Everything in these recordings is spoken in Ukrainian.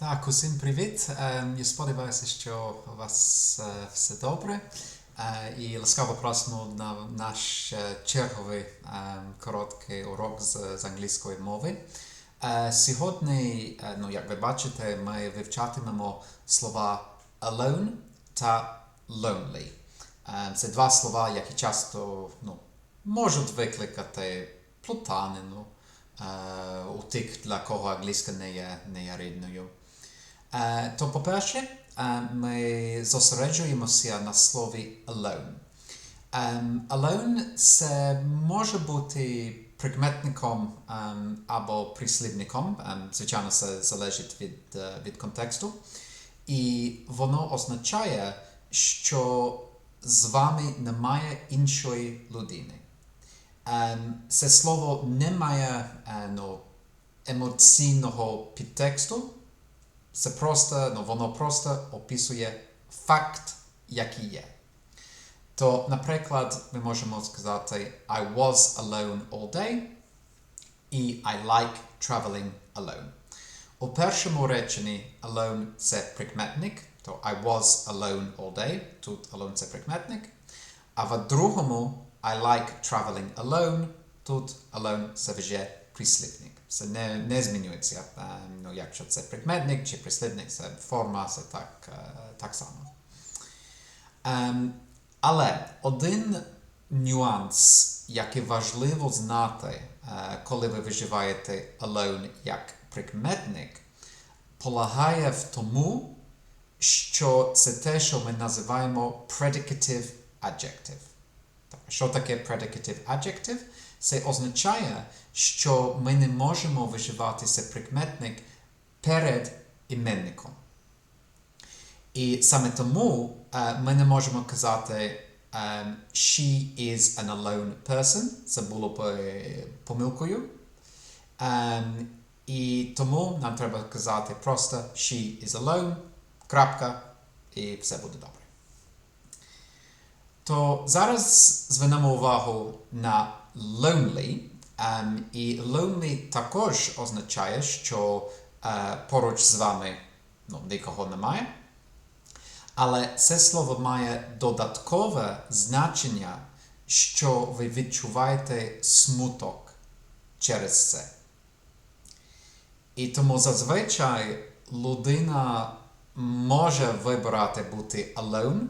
Так, усім привіт. Ем, Я сподіваюся, що у вас е, все добре. Е, І ласкаво просимо на наш е, черговий короткий урок з, англійської мови. Е, Сьогодні, е, ну, як ви бачите, ми вивчатимемо слова alone та lonely. Е, Це два слова, які часто ну, можуть викликати плутанину е, у тих, для кого англійська не є, не є рідною. Е, То, по-перше, е, ми зосереджуємося на слові alone. Ем, alone це може бути прикметником ем, або прислівником, ем, звичайно, це залежить від, е, від контексту. І воно означає, що з вами немає іншої людини. Це слово не має ну, емоційного підтексту. Це просто, ну, воно просто описує факт, який є. То, наприклад, ми можемо сказати I was alone all day і I like traveling alone. У першому реченні alone це прикметник, то I was alone all day, тут alone це прикметник. А в другому I like traveling alone, тут alone це вже прислівник. Це не, не змінюється. Ну, якщо це прикметник чи прислівник, це форма, це так, так само. Але один нюанс, який важливо знати, коли ви виживаєте alone як прикметник, полягає в тому, що це те, що ми називаємо predicative adjective. Що таке predicative adjective? Це означає, що ми не можемо виживати це прикметник перед іменником. І саме тому е, ми не можемо казати ем, she is an alone person. Це було б е, помилкою. Ем, і тому нам треба казати просто she is alone, крапка, і все буде добре. То зараз звернемо увагу на lonely. Ем, і lonely також означає, що е, поруч з вами ну, нікого немає. Але це слово має додаткове значення, що ви відчуваєте смуток через це. І тому зазвичай людина може вибирати бути alone,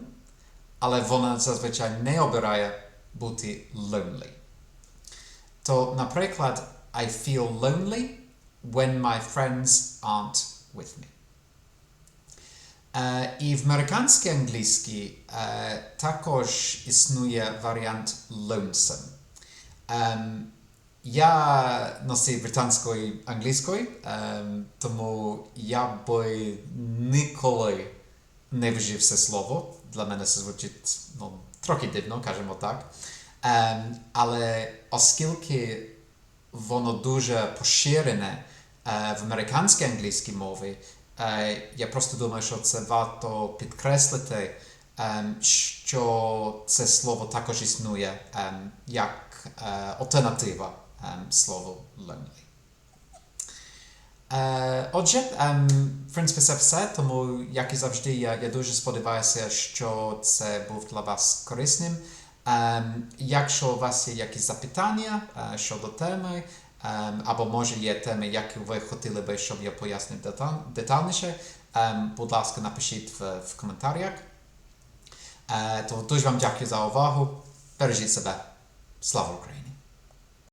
але вона зазвичай не обирає бути lonely. То, наприклад, I feel lonely when my friends aren't with me. Е, і в американській англійській е, також існує варіант lonesome. Ем, я носив британської англійської, ем, тому я би ніколи не вжив це слово. Для мене це звучить ну, трохи дивно, кажемо так. Ем, але оскільки воно дуже поширене е, в американській англійській мові, е, я просто думаю, що це варто підкреслити, ем, що це слово також існує ем, як е, альтернатива ем, слову lonely. Е, отже, ем, в принципі, це все. Тому, як і завжди, я, я дуже сподіваюся, що це був для вас корисним. Ем, якщо у вас є якісь запитання е, щодо теми, ем, або може є теми, які ви хотіли би, щоб я пояснив детальніше, ем, будь ласка, напишіть в, коментарях. Е, то дуже вам дякую за увагу. Бережіть себе. Слава Україні!